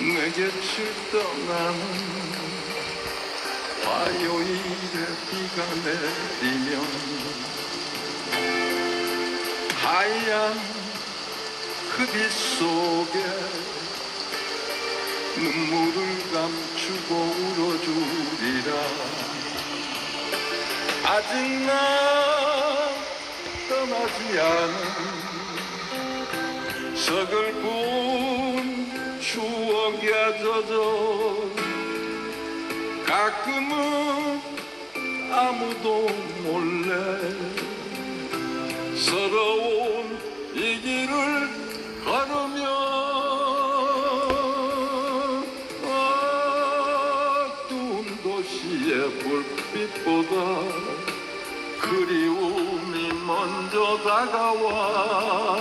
내 곁을 떠나는 화요일에 비가 내리면 하얀 그빛 속에 눈물을 감추고 울어주리라. 아직 나 떠나지 않은 서글픈 추억이 젖어 가끔은 아무도 몰래 서러운 이 길을 걸으며 어두운 도시의 불빛보다 그리움이 먼저 다가와